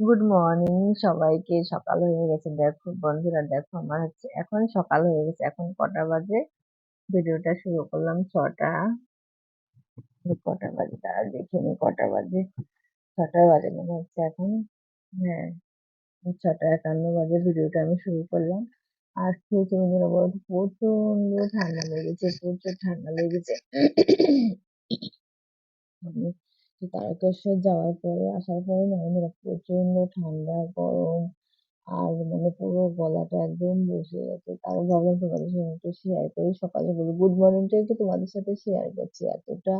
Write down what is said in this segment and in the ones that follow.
Good morning সবাইকে। সকাল হয়ে গেছে। দেখো বন্ধুরা, দেখো আমার হচ্ছে এখন সকাল হয়ে গেছে। এখন কটা বাজে? ভিডিওটা শুরু করলাম ছটা। কটা বাজে? তারা দেখে নি কটা বাজে। ছটা বাজে মনে হচ্ছে এখন। হ্যাঁ ছটা একান্ন বাজে ভিডিওটা আমি শুরু করলাম। আর খেয়েছে বন্ধুরা বলতো প্রচণ্ড ঠান্ডা লেগেছে, প্রচুর ঠান্ডা লেগেছে। তারকেশ্বর যাওয়ার পরে আসার পরে না বন্ধুরা প্রচণ্ড ঠান্ডা, গরম, আর মানে পুরো গলাটা একদম বসে গেছে। তাও ভাবলাম তোমাদের সঙ্গে একটু শেয়ার করি, সকালে বলি গুড মর্নিংটা একটু তোমাদের সাথে শেয়ার করছি। এতটা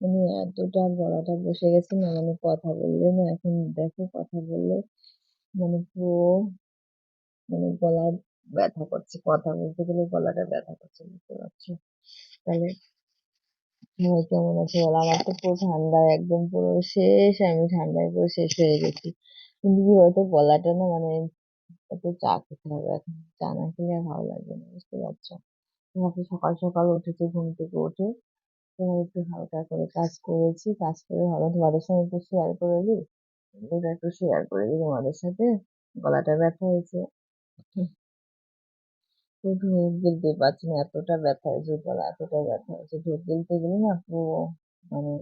মানে এতটা গলাটা বসে গেছে না মানে কথা বললে না, এখন দেখো কথা বললে মানে পুরো মানে গলা ব্যথা করছে। কথা বলতে গেলে গলাটা ব্যথা করছে, বুঝতে পারছ? তাহলে সবাই কেমন আছে বলো? আমার তো পুরো ঠান্ডায় একদম পুরো শেষ, আমি ঠান্ডায় পুরো শেষ হয়ে গেছি। কিন্তু কি বলতো, গলাটা না মানে একটু চা খেতে হবে এখন। চা না খেলে আর ভালো লাগবে না, বুঝতে পারছ? তোমাকে সকাল সকাল উঠেছি, ঘুম থেকে উঠে তোমার একটু হালকা করে কাজ করেছি, কাজ করে ভালো তোমাদের সঙ্গে একটু শেয়ার করে দিই। একটু শেয়ার করে দিই তোমাদের সাথে, গলাটা ব্যথা হয়েছে। ঢোক গিলতে পারছি না, এতটা ব্যথা হয়েছে গলা এতটা ব্যথা হয়েছে ঢোক গিলতে গেলে না পুরো মানে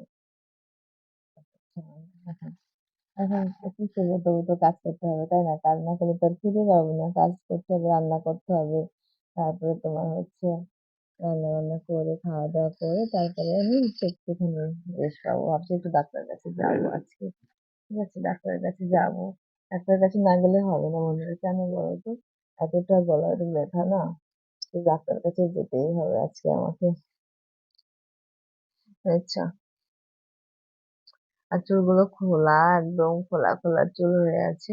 এখন একটু করব তবু তো কাজ করতে হবে, তাই না? কাজ না করলে তো আর খেতে পারব না, কাজ করতে হবে, রান্না করতে হবে, তারপরে তোমার হচ্ছে রান্না বান্না করে খাওয়া দাওয়া করে, তারপরে আমি একটুখানি রেস্ট পাবো। ভাবছি একটু ডাক্তারের কাছে যাব আজকে। ঠিক আছে, ডাক্তারের কাছে যাব। ডাক্তারের কাছে না গেলে হবে না বন্ধুরা কেন বলো তো? এতটা গলার ব্যথা না? তো ডাক্তারের কাছে যেতেই হবে আজকে আমাকে। আচ্ছা। আর চুলগুলো খোলা, একদম খোলা খোলা চুল হয়ে আছে।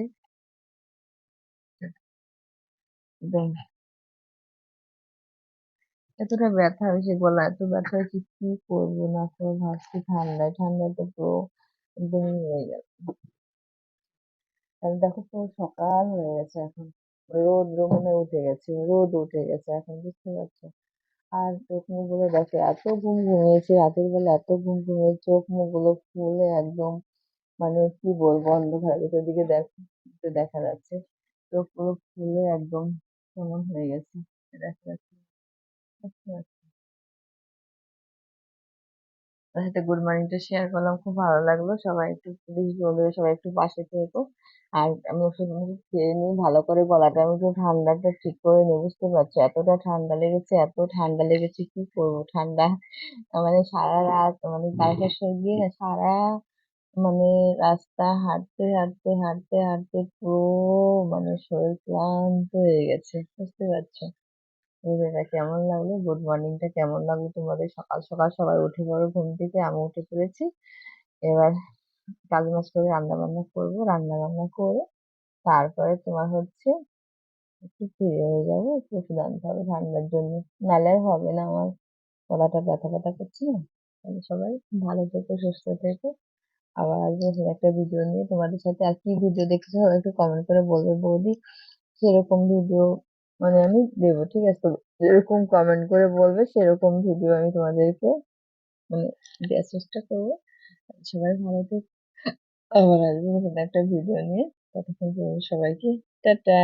এতটা ব্যথা হয়েছে গলা এত ব্যথা হয়েছে কি করব না করব, ভাবছি ঠান্ডায় ঠান্ডায় তো পুরো একদম হয়ে গেল। দেখো পুরো সকাল হয়ে গেছে এখন। রোদ মনে উঠে গেছে, রোদ উঠে গেছে, এখন বুঝতে পারছ। আর চোখ মুখগুলো দেখো, এত ঘুম ঘুমিয়েছে, রাতের বেলা এত ঘুম ঘুমিয়ে চোখ মুখগুলো ফুলে একদম মানে কি বলব, অন্ধকার, ভিতর দিকে দেখা যাচ্ছে, চোখ পুরো ফুলে একদম কেমন হয়ে গেছে, দেখা যাচ্ছে। তার সাথে গুড মর্নিংটা শেয়ার করলাম, খুব ভালো লাগল। সবাই একটু প্লিজ বলবে, সবাই একটু পাশে থেকো। আর আমি ওষুধ মুষুধ খেয়ে নিই ভালো করে গলাটা আমি একটু ঠান্ডাটা ঠিক করে নিই, বুঝতে পারছ? এতটা ঠান্ডা লেগেছে, এত ঠান্ডা লেগেছে, কি করব? ঠান্ডা মানে সারা রাত মানে তারকেশ্বর গিয়ে না সারা মানে রাস্তা হাঁটতে হাঁটতে হাঁটতে হাঁটতে পুরো মানে শরীর ক্লান্ত হয়ে গেছে, বুঝতে পারছ? ভিডিওটা কেমন লাগল? গুড মর্নিংটা কেমন লাগল তোমাদের? সকাল সকাল সবাই উঠে পড়ো ঘুম থেকে, আমি উঠে পড়েছি। এবার কাজ মাস করে রান্না বান্না করব। রান্না বান্না করে তারপরে তোমার হচ্ছে একটু ফ্রি হয়ে যাব, একটু ওষুধ আনতে হবে। ঠান্ডার জন্য আর হবে না আমার। গলাটা ব্যথা ব্যথা করছে না? তাহলে সবাই ভালো থেকো, সুস্থ থেকো। আবার আসব একটা ভিডিও নিয়ে। তোমাদের সাথে আর কি ভিডিও দেখতে সবাই একটু কমেন্ট করে বলবে বৌদি। সেরকম ভিডিও মানে আমি দেব, ঠিক আছে? যেরকম কমেন্ট করে বলবে, সেরকম ভিডিও আমি তোমাদেরকে মানে দেওয়ার চেষ্টা করব। সবাই ভালো থেকো, আবার আসব নতুন একটা ভিডিও নিয়ে। ততক্ষণ সবাইকে টাটা!